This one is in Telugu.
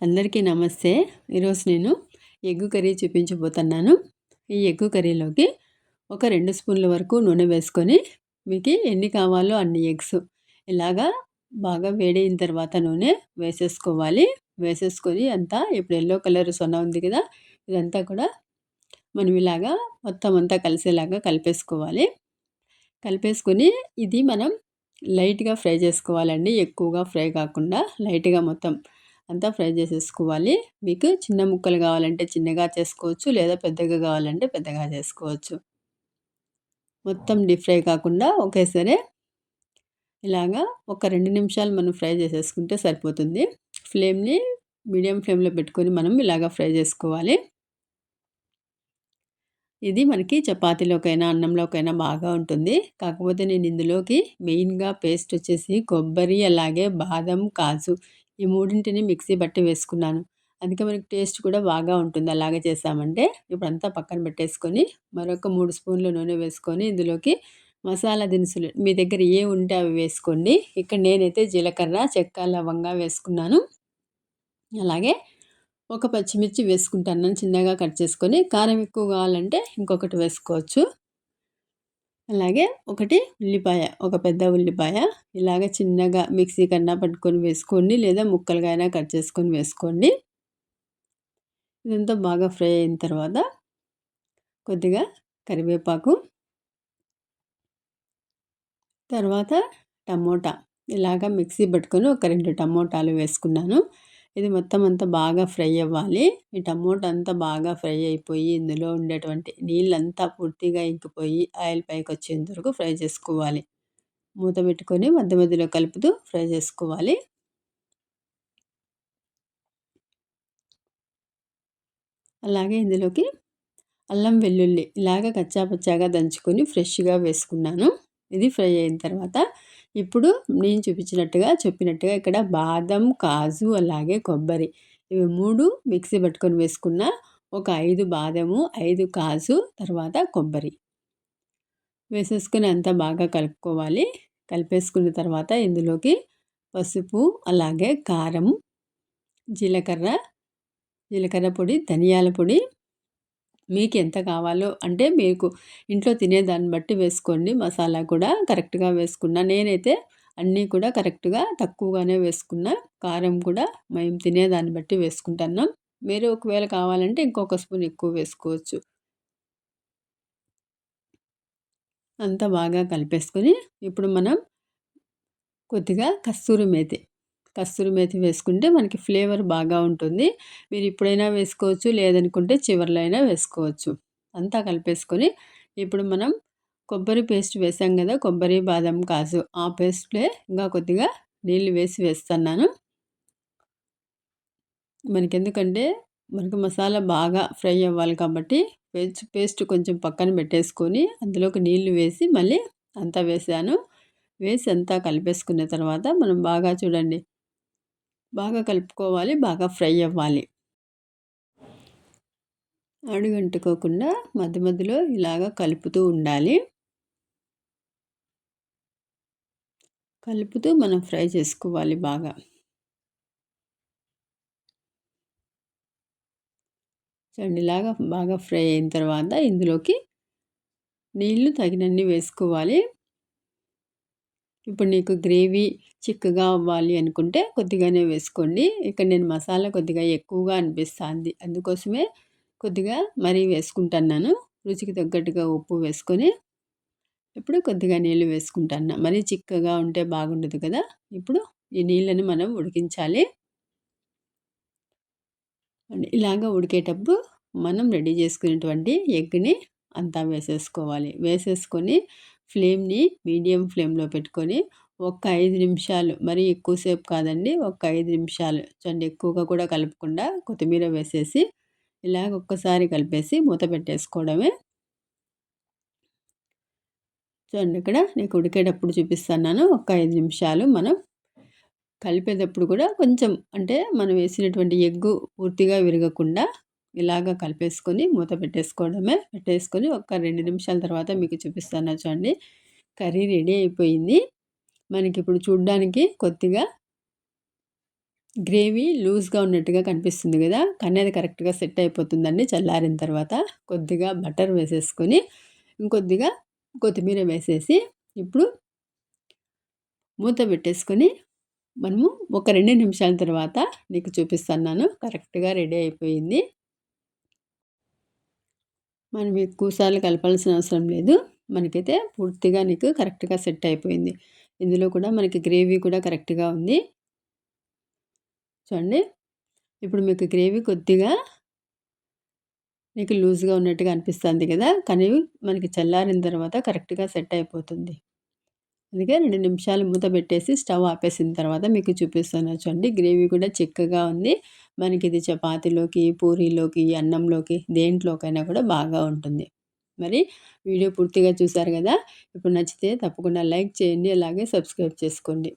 అందరికీ నమస్తే. ఈరోజు నేను ఎగ్గు కర్రీ చూపించబోతున్నాను. ఈ ఎగ్గు కర్రీలోకి ఒక రెండు స్పూన్ల వరకు నూనె వేసుకొని మీకు ఎన్ని కావాలో అన్ని ఎగ్స్ ఇలాగా బాగా వేడైన తర్వాత నూనె వేసేసుకోవాలి. వేసేసుకొని అంతా ఇప్పుడు ఎల్లో కలర్ సొన ఉంది కదా ఇదంతా కూడా మనం ఇలాగా మొత్తం అంతా కలిసేలాగా కలిపేసుకోవాలి. కలిపేసుకొని ఇది మనం లైట్గా ఫ్రై చేసుకోవాలండి. ఎక్కువగా ఫ్రై కాకుండా లైట్గా మొత్తం అంతా ఫ్రై చేసేసుకోవాలి. మీకు చిన్న ముక్కలు కావాలంటే చిన్నగా చేసుకోవచ్చు లేదా పెద్దగా కావాలంటే పెద్దగా చేసుకోవచ్చు. మొత్తం డీప్ ఫ్రై కాకుండా ఒకేసారి ఇలాగా ఒక రెండు నిమిషాలు మనం ఫ్రై చేసేసుకుంటే సరిపోతుంది. ఫ్లేమ్ని మీడియం ఫ్లేమ్లో పెట్టుకొని మనం ఇలాగ ఫ్రై చేసుకోవాలి. ఇది మనకి చపాతీలోకైనా అన్నంలోకైనా బాగా ఉంటుంది. కాకపోతే నేను ఇందులోకి మెయిన్గా పేస్ట్ వచ్చేసి కొబ్బరి అలాగే బాదం కాజు ఈ మూడింటిని మిక్సీ బట్టి వేసుకున్నాను. అందుకే మనకి టేస్ట్ కూడా బాగా ఉంటుంది. అలాగే చేసామంటే ఇప్పుడు అంతా పక్కన పెట్టేసుకొని మరొక మూడు స్పూన్లు నూనె వేసుకొని ఇందులోకి మసాలా దినుసులు మీ దగ్గర ఏ ఉంటే అవి వేసుకోండి. ఇక్కడ నేనైతే జీలకర్ర చెక్క లవంగా వేసుకున్నాను. అలాగే ఒక పచ్చిమిర్చి వేసుకుంటాను. చిన్నగా కట్ చేసుకొని కారం ఎక్కువ కావాలంటే ఇంకొకటి వేసుకోవచ్చు. అలాగే ఒకటి ఉల్లిపాయ ఒక పెద్ద ఉల్లిపాయ. ఇలాగ చిన్నగా మిక్సీ కన్నా పట్టుకొని వేసుకోండి లేదా ముక్కలుగా అయినా కట్ చేసుకొని వేసుకోండి. ఇదంతా బాగా ఫ్రై అయిన తర్వాత కొద్దిగా కరివేపాకు. తర్వాత టమోటా. ఇలాగ మిక్సీ పట్టుకొని ఒక రెండు టమోటాలు వేసుకున్నాను. ఇది మొత్తం అంతా బాగా ఫ్రై అవ్వాలి. ఈ టమోటా అంతా బాగా ఫ్రై అయిపోయి ఇందులో ఉండేటువంటి నీళ్ళంతా పూర్తిగా ఇంకిపోయి ఆయిల్ పైకి వచ్చేంత వరకు ఫ్రై చేసుకోవాలి. మూత పెట్టుకొని మధ్య మధ్యలో కలుపుతూ ఫ్రై చేసుకోవాలి. అలాగే ఇందులోకి అల్లం వెల్లుల్లి ఇలాగ కచ్చాపచ్చాగా దంచుకొని ఫ్రెష్గా వేసుకున్నాను. ఇది ఫ్రై అయిన తర్వాత ఇప్పుడు నేను చూపించినట్టుగా చెప్పినట్టుగా ఇక్కడ బాదం కాజు అలాగే కొబ్బరి. ఇవి మూడు మిక్సీ పట్టుకొని వేసుకున్న ఒక ఐదు బాదము ఐదు కాజు తర్వాత కొబ్బరి. వేసేసుకుని అంతా బాగా కలుపుకోవాలి. కలిపేసుకున్న తర్వాత ఇందులోకి పసుపు అలాగే కారం జీలకర్ర జీలకర్ర పొడి ధనియాల పొడి మీకు ఎంత కావాలో అంటే మీకు ఇంట్లో తినేదాన్ని బట్టి వేసుకోండి. మసాలా కూడా కరెక్ట్గా వేసుకున్నా నేనైతే అన్నీ కూడా కరెక్ట్గా తక్కువగానే వేసుకున్నా కారం కూడా మేము తినేదాన్ని బట్టి వేసుకుంటున్నాం మీరు ఒకవేళ కావాలంటే ఇంకొక స్పూన్ ఎక్కువ వేసుకోవచ్చు. అంతా బాగా కలిపేసుకొని ఇప్పుడు మనం కొద్దిగా కస్తూరి మేతి కస్తూరి మేతి వేసుకుంటే మనకి ఫ్లేవర్ బాగా ఉంటుంది. మీరు ఇప్పుడైనా వేసుకోవచ్చు లేదనుకుంటే చివరిలో అయినా వేసుకోవచ్చు. అంతా కలిపేసుకొని ఇప్పుడు మనం కొబ్బరి పేస్ట్ వేసాం కదా కొబ్బరి బాదం కాజు ఆ పేస్ట్లే ఇంకా కొద్దిగా నీళ్ళు వేసి వేస్తున్నాను. మనకి ఎందుకంటే మనకు మసాలా బాగా ఫ్రై అవ్వాలి కాబట్టి పేస్ట్ పేస్ట్ కొంచెం పక్కన పెట్టేసుకొని అందులోకి నీళ్ళు వేసి మళ్ళీ అంతా వేసాను. వేసి అంతా కలిపేసుకున్న తర్వాత మనం బాగా చూడండి బాగా కలుపుకోవాలి బాగా ఫ్రై అవ్వాలి. అడుగంటుకోకుండా మధ్య మధ్యలో ఇలాగ కలుపుతూ ఉండాలి. కలుపుతూ మనం ఫ్రై చేసుకోవాలి బాగా. చూడండి ఇలాగా బాగా ఫ్రై అయిన తర్వాత ఇందులోకి నీళ్ళు తగినన్ని వేసుకోవాలి. ఇప్పుడు నీకు గ్రేవీ చిక్కగా అవ్వాలి అనుకుంటే కొద్దిగానే వేసుకోండి. ఇక్కడ నేను మసాలా కొద్దిగా ఎక్కువగా అనిపిస్తుంది. అందుకోసమే కొద్దిగా మరీ వేసుకుంటున్నాను. రుచికి తగ్గట్టుగా ఉప్పు వేసుకొని ఇప్పుడు కొద్దిగా నీళ్ళు వేసుకుంటాను మరీ చిక్కగా ఉంటే బాగుండదు కదా? ఇప్పుడు ఈ నీళ్ళని మనం ఉడికించాలి. ఇలాగ ఉడికేటప్పుడు మనం రెడీ చేసుకునేటువంటి ఎగ్ని అంతా వేసేసుకోవాలి. వేసేసుకొని ఫ్లేమ్ని మీడియం ఫ్లేమ్లో పెట్టుకొని ఒక ఐదు నిమిషాలు మరీ ఎక్కువసేపు కాదండి ఒక ఐదు నిమిషాలు చూడండి ఎక్కువగా కూడా కలపకుండా కొత్తిమీర వేసేసి ఇలాగ ఒక్కసారి కలిపేసి మూత పెట్టేసుకోవడమే. చూడండి ఇక్కడ నీకు ఉడికేటప్పుడు చూపిస్తున్నాను ఒక ఐదు నిమిషాలు మనం కలిపేటప్పుడు కూడా కొంచెం అంటే మనం వేసినటువంటి ఎగ్గు పూర్తిగా విరగకుండా ఇలాగ కలిపేసుకొని మూత పెట్టేసుకోవడమే. పెట్టేసుకొని ఒక రెండు నిమిషాల తర్వాత మీకు చూపిస్తాను చూడండి. కర్రీ రెడీ అయిపోయింది. మనకి ఇప్పుడు చూడ్డానికి కొద్దిగా గ్రేవీ లూజ్గా ఉన్నట్టుగా కనిపిస్తుంది కదా! కానీ అది కరెక్ట్గా సెట్ అయిపోతుందండి చల్లారిన తర్వాత. కొద్దిగా బటర్ వేసేసుకొని ఇంకొద్దిగా కొత్తిమీర వేసేసి ఇప్పుడు మూత పెట్టేసుకొని మనము ఒక రెండు నిమిషాల తర్వాత నీకు చూపిస్తున్నాను. కరెక్ట్గా రెడీ అయిపోయింది. మనం ఎక్కువసార్లు కలపాల్సిన అవసరం లేదు. మనకైతే పూర్తిగా నీకు కరెక్ట్గా సెట్ అయిపోయింది. ఇందులో కూడా మనకి గ్రేవీ కూడా కరెక్ట్గా ఉంది. చూడండి. ఇప్పుడు మీకు గ్రేవీ కొద్దిగా నీకు లూజ్గా ఉన్నట్టుగా అనిపిస్తుంది కదా! కానీ మనకి చల్లారిన తర్వాత కరెక్ట్గా సెట్ అయిపోతుంది. అందుకే రెండు నిమిషాలు మూత పెట్టేసి స్టవ్ ఆపేసిన తర్వాత మీకు చూపిస్తాను. చూడండి గ్రేవీ కూడా చిక్కగా ఉంది. మనకి ఇది చపాతీలోకి పూరీలోకి అన్నంలోకి దేంట్లోకైనా కూడా బాగా ఉంటుంది. మరి వీడియో పూర్తిగా చూసారు కదా? ఇప్పుడు నచ్చితే తప్పకుండా లైక్ చేయండి అలాగే సబ్స్క్రైబ్ చేసుకోండి.